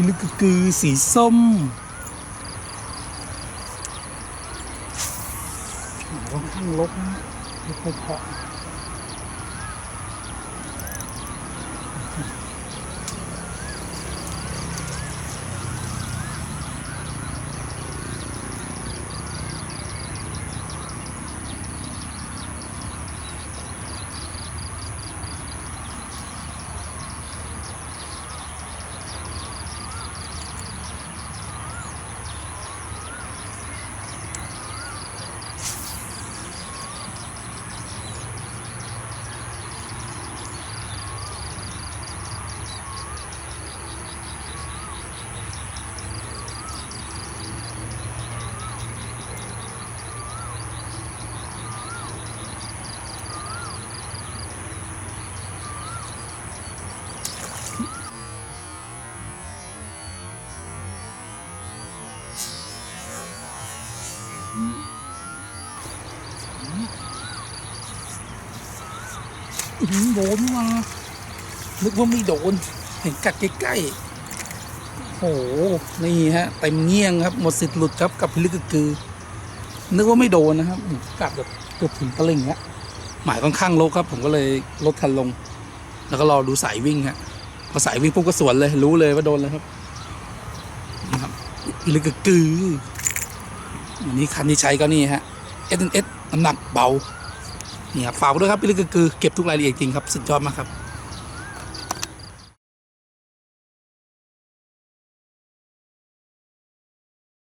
พิลึกกือสีส้มค่อนข้างลกนะฮะไม่ค่อยเพาะ โดนมานึกว่าไม่โดน เห็นกัดใกล้ๆโอ้โห นี่ฮะเต็มเงี้ยงครับ หมดสิทธิ์หลุดครับกับพิลึกกือ นึกว่าไม่โดนนะครับกัดแบบเกือบถึงตะลิงฮะหมายค่อนข้างลกครับ ผมก็เลยลดคันลง แล้วก็รอดูสายวิ่งฮะพอสายวิ่งปุ๊บก็สวนเลย รู้เลยว่าโดนเลยครับนะครับพิลึกกือ นนี้คันที่ใช้ก็นี่ฮะ S N S น้ำหนักเบา นี่ครับฝากด้วยครับพิลึกกึกกือเก็บทุกรายละเอียดจริงครับ สุดยอดมากครับ